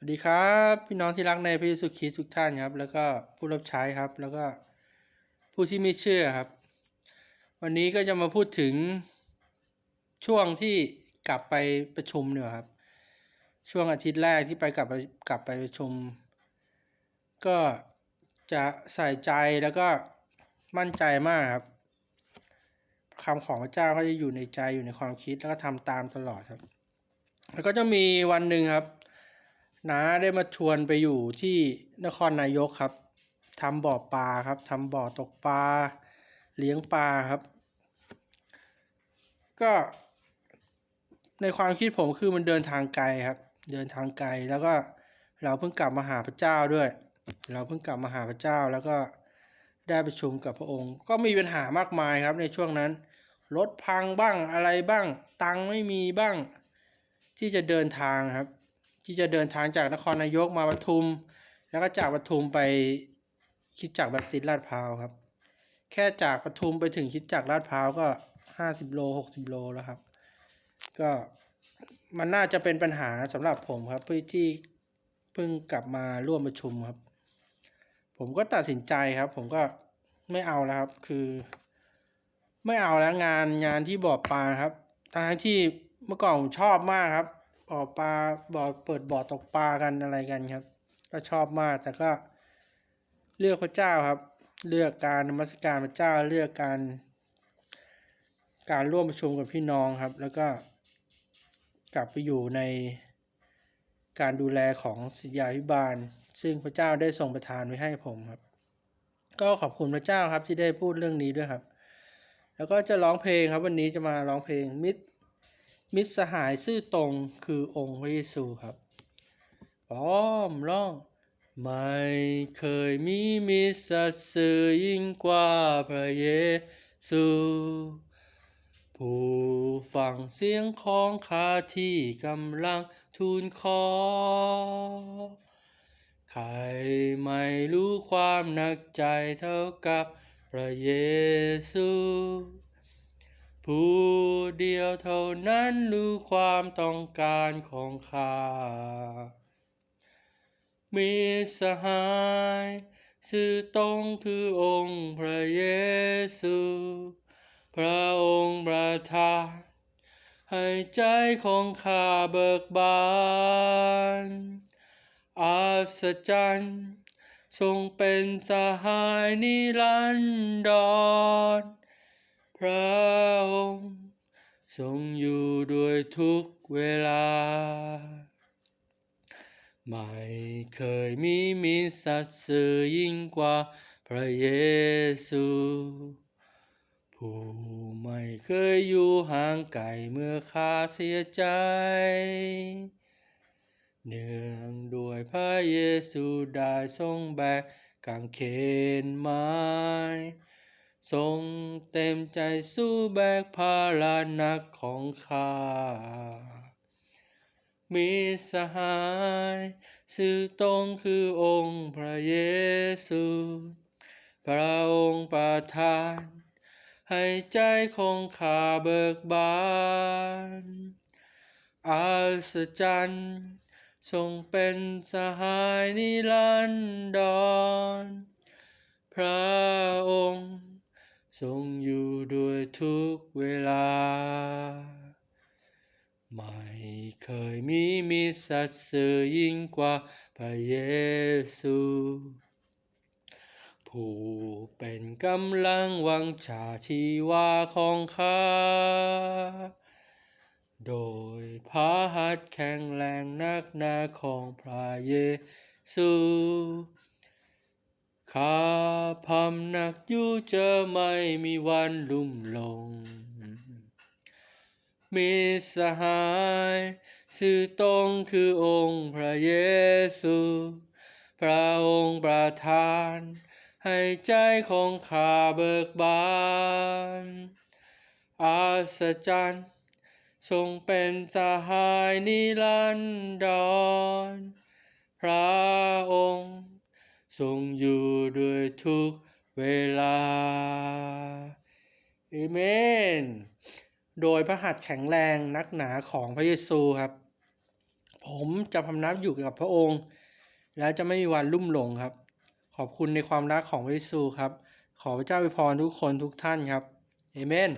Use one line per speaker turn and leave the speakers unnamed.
สวัสดีครับ พี่น้องที่รักในพระเยซูคริสต์ทุกท่านครับ แล้วก็ผู้รับใช้ครับ แล้วก็ผู้ที่ไม่เชื่อครับ วันนี้ก็จะมาพูดถึงช่วงที่กลับไปประชุมเนี่ยครับ ช่วงอาทิตย์แรกที่ไปกลับไปกลับไปประชุม ก็จะใส่ใจแล้วก็มั่นใจมากครับคำของพระเจ้าก็จะอยู่ในใจอยู่ในความคิดแล้วก็ทำตามตลอดครับ แล้วก็จะมีวันหนึ่งครับ น้าได้มาชวนไปอยู่ที่นครนายกครับทำบ่อปลาครับทำบ่อตกปลาเลี้ยงปลาครับ ก็ในความคิดผมคือมันเดินทางไกลครับ เดินทางไกลแล้วก็เราเพิ่งกลับมาหาพระเจ้าด้วย เราเพิ่งกลับมาหาพระเจ้าแล้วก็ได้ประชุมกับพระองค์ ก็มีปัญหามากมายครับในช่วงนั้นรถพังบ้างอะไรบ้าง ตังไม่มีบ้าง ที่จะเดินทางครับ ที่จะเดินทางจากนครนายกมาปทุม แล้วก็จากปทุมไปคิดจักรบปติสต์ลาดพร้าวครับ แค่จากปทุมไปถึงคิดจักรลาดพร้าวก็ห้าสิบโลหกสิบโลแล้วครับ ก็มันน่าจะเป็นปัญหาสำหรับผมครับเพื่อที่เพิ่งกลับมาร่วมประชุมครับ ผมก็ตัดสินใจครับ ผมก็ไม่เอาแล้วครับ คือ ไม่เอาแล้วงานงานที่บ่อปลาครับทั้งที่เมื่อก่อนผมชอบมากครับ บ่อปลาบ่อเปิดบ่อตกปลากันอะไรกันครับ ก็ชอบมากแต่ก็เลือกพระเจ้าครับ เลือกการนมัสการพระเจ้าเลือกการ การร่วมประชุมกับพี่น้องครับ แล้วก็กลับไปอยู่ในการดูแลของศิษยาภิบาล ซึ่งพระเจ้าได้ทรงประทานไว้ให้ผมครับ ก็ขอบคุณพระเจ้าครับที่ได้พูดเรื่องนี้ด้วยครับ แล้วก็จะร้องเพลงครับวันนี้จะมาร้องเพลงมิตร มิตรสหายซื่อตรงคือองค์พระเยซูครับพร้อมร้อง ไม่เคยมีมิตรสัตย์ซื่อยิ่งกว่าพระเยซู ผู้ฟังเสียงของข้าที่กำลังทูลขอ ใครไม่รู้ความหนักใจเท่ากับพระเยซู ผู้ เดียวเท่านั้นรู้ความต้องการของข้ามีสหายสื่อตรงคือองค์พระเยซู พระองค์ประทานให้ใจของข้าเบิกบานอัศจรรย์ทรงเป็นสหายนิรันดรพระ ทรงอยู่ด้วยทุกเวลา ไม่เคยมีมิตรสัตย์ซื่อยิ่งกว่าพระเยซู ผู้ไม่เคยอยู่ห่างไกลเมื่อข้าเสียใจ เนื่องด้วยพระเยซูได้ทรงแบกกางเขนไม้ ทรงเต็มใจสู้แบกภาระหนักของข้า มีสหายสื่อตรงคือองค์พระเยซู พระองค์ประทาน ให้ใจของข้าเบิกบานอัศจรรย์ทรงเป็นสหายนิรันดร พระองค์ ทรงอยู่ด้วยทุกเวลา ไม่เคยมีมิสัตย์ซื่อยิ่งกว่าพระเยซู ผู้เป็นกำลังวังชาชีวาของข้า โดยพระหัตถ์แข็งแรงนักหนาของพระเยซู ข้าพำหนักอยู่จอไม่มีวันลุ่มหลง มีสหายสื่อตรงคือองค์พระเยซู พระองค์ประทาน ให้ใจของข้าเบิกบานอัศจรรย์ทรงเป็นสหายนิรันดร พระองค์ ทรงอยู่ด้วยทุกเวลาเอเมน โดยพระหัตถ์แข็งแรงนักหนาของพระเยซูครับผผมจะพำนักอยู่กับพระองค์ และจะไม่มีวันลุ่มหลงครับ ขอบคุณในความรักของพระเยซูครับ ขอพระเจ้าอวยพรทุกคนทุกท่านครับเอเมน